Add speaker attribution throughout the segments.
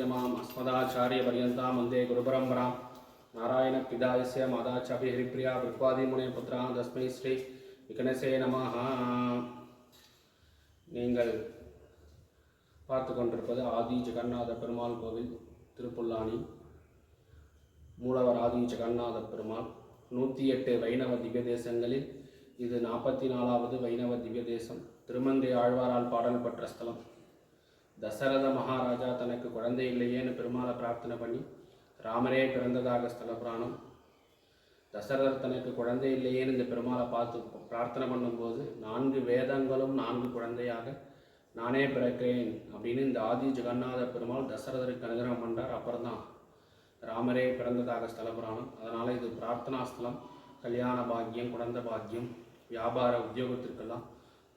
Speaker 1: மாம் அஸ்மதாச்சாரியபரியந்தாம் வந்தே குருபரம்பராம் நாராயண பிதாயச மாதாச்சாரிய ஹரிப்பிரியா விருப்பாதிமுனை புத்ரா தஸ்மை ஸ்ரீ விகணசே நமஹா நீங்கள் பார்த்து கொண்டிருப்பது ஆதி ஜெகநாத பெருமாள் கோவில் திருப்புல்லானி மூலவர் ஆதி ஜெகநாத பெருமாள். நூற்றி எட்டு வைணவ திவ்ய தேசங்களில் இது நாற்பத்தி நாலாவது வைணவ திவ்ய தேசம். திருமங்கை ஆழ்வாரால் பாடல் பெற்ற ஸ்தலம். தசரத மகாராஜா தனக்கு குழந்தை இல்லையேன்னு பெருமாளை பிரார்த்தனை பண்ணி ராமரே பிறந்ததாக ஸ்தல புராணம் தசரதர் தனக்கு குழந்தை இல்லையேன்னு இந்த பெருமாளை பார்த்து பிரார்த்தனை பண்ணும்போது நான்கு வேதங்களும் நான்கு குழந்தையாக நானே பிறக்கிறேன் அப்படின்னு இந்த ஆதி ஜெகநாத பெருமாள் தசரதருக்கு அனுகிரகம் பண்ணுறார் அப்புறம் தான் ராமரே பிறந்ததாக ஸ்தல புராணம் அதனால் இது பிரார்த்தனா ஸ்தலம் கல்யாண பாக்கியம் குழந்தை பாக்கியம் வியாபார உத்தியோகத்திற்கெல்லாம்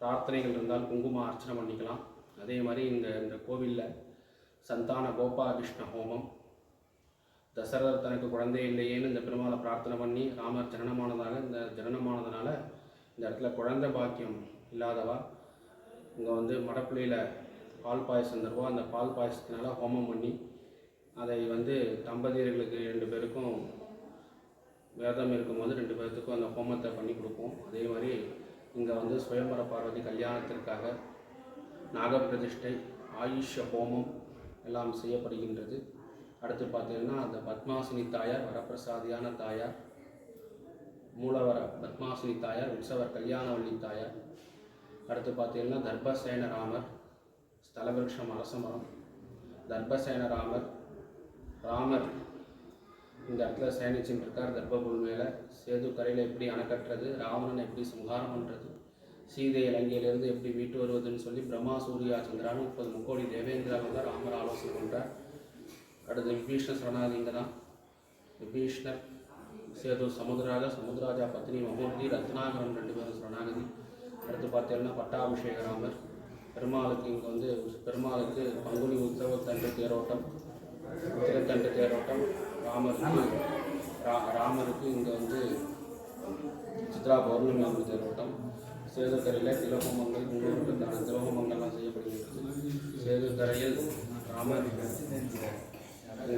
Speaker 1: பிரார்த்தனைகள் இருந்தால் குங்குமம் அர்ச்சனை பண்ணிக்கலாம். அதே மாதிரி இந்த இந்த கோவிலில் சந்தான கோபாகிருஷ்ண ஹோமம். தசரதர் தனக்கு குழந்தை இல்லையேன்னு இந்த பெருமாளை பிரார்த்தனை பண்ணி ராமர் ஜனனமானதாக இந்த ஜனனமானதுனால இந்த இடத்துல குழந்தை பாக்கியம் இல்லாதவா இங்கே வந்து மடப்புள்ளியில் பால் பாயசம் தருவா அந்த பால் பாயசத்தினால ஹோமம் பண்ணி அதை வந்து தம்பதியர்களுக்கு ரெண்டு பேருக்கும் விரதம் இருக்கும்போது ரெண்டு பேர்த்துக்கும் அந்த ஹோமத்தை பண்ணி கொடுப்போம். அதே மாதிரி இங்கே வந்து சுயம்பர பார்வதி கல்யாணத்திற்காக நாகப்பிரதிஷ்டை ஆயுஷ ஹோமம் எல்லாம் செய்யப்படுகின்றது. அடுத்து பார்த்தீங்கன்னா அந்த பத்மாசினி தாயார் வரப்பிரசாதியான தாயார் மூலவர பத்மாசினி தாயார் உற்சவர் கல்யாணவள்ளி தாயார். அடுத்து பார்த்தீங்கன்னா தர்பசேன ராமர் ஸ்தலவிருஷம் அரசமரம். தர்பசேன ராமர் ராமர் இந்த இடத்துல சேனிச்சுட்டு இருக்கார் தர்பபுல் மேலே. சேது கரையில் எப்படி அணைக்கட்டுறது ராவணன் எப்படி சம்ஹாரம் பண்ணுறது சீதை இலங்கையிலிருந்து எப்படி மீட்டு வருவதுன்னு சொல்லி பிரம்மா சூர்யா சந்திரான முப்பது முக்கோடி தேவேந்திரா வந்து ராமர் ஆலோசனை பண்ணுறார் அடுத்து விபீஷ்ண சரணாதிங்க தான் விபீஷ்ணர் சேது சமுதிராஜா சமுதிராஜா பத்னி மமூர்த்தி ரத்னாகரன் ரெண்டு பேரும் சரணாகதி. அடுத்து பார்த்தீங்கன்னா பட்டாபிஷேக ராமர். பெருமாளுக்கு இங்கே வந்து பெருமாளுக்கு பங்குனி உற்சவத்தன்று தேரோட்டம் உத்திரத்தண்டு தேரோட்டம். ராமருக்கு ரா ராமருக்கு இங்கே வந்து சித்ரா பௌர்ணமி தேரோட்டம். சேதுக்கரையில் திலோகமங்கள் முன்னோர்களுக்கான திலோகமங்கள்லாம் செய்யப்படுகின்றது. சேதுக்கரையில் ராமர் இங்கே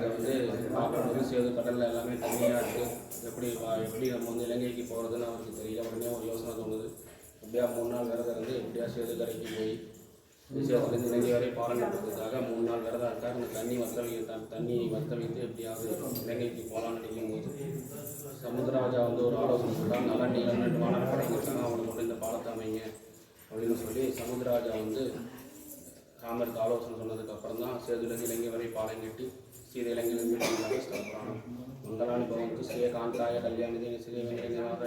Speaker 1: வந்து பார்க்கும்போது சேது கடலில் எல்லாமே தண்ணியாக இருக்குது எப்படி வா- எப்படி நம்ம வந்து இலங்கைக்கு போகிறதுன்னு அவருக்கு தெரியல. உடனே ஒரு யோசனை தோணுது. எப்படியா மூணு நாள் விரதம் இருந்து எப்படியா சேதுக்கரைக்கு போய் சேத்துலேருந்து இலங்கை வரை பாலம் கட்டுறதுக்காக மூணு நாள் விரதம் இருக்கார். அந்த தண்ணி வத்த வை தண்ணி வத்த வைத்து எப்படியாவது இலங்கைக்கு போகலான்னு நினைக்கும் போது சமுத்திரராஜா வந்து ஒரு ஆலோசனை சொல்கிறார் நல்லா நீளம் ரெண்டு வானப்படைங்க மட்டும் அமைங்க அப்படின்னு சொல்லி சமுத்திரராஜா வந்து ராமருக்கு ஆலோசனை சொன்னதுக்கப்புறம் தான் சேதுலேருந்து இலங்கை வரை பாலம் கட்டி சீதை இலங்கையிலிருந்து மீட்டாங்க ஸ்தல புராணம் மங்களானி கல்யாணி ஸ்ரீ வெங்கடேந்திரநாத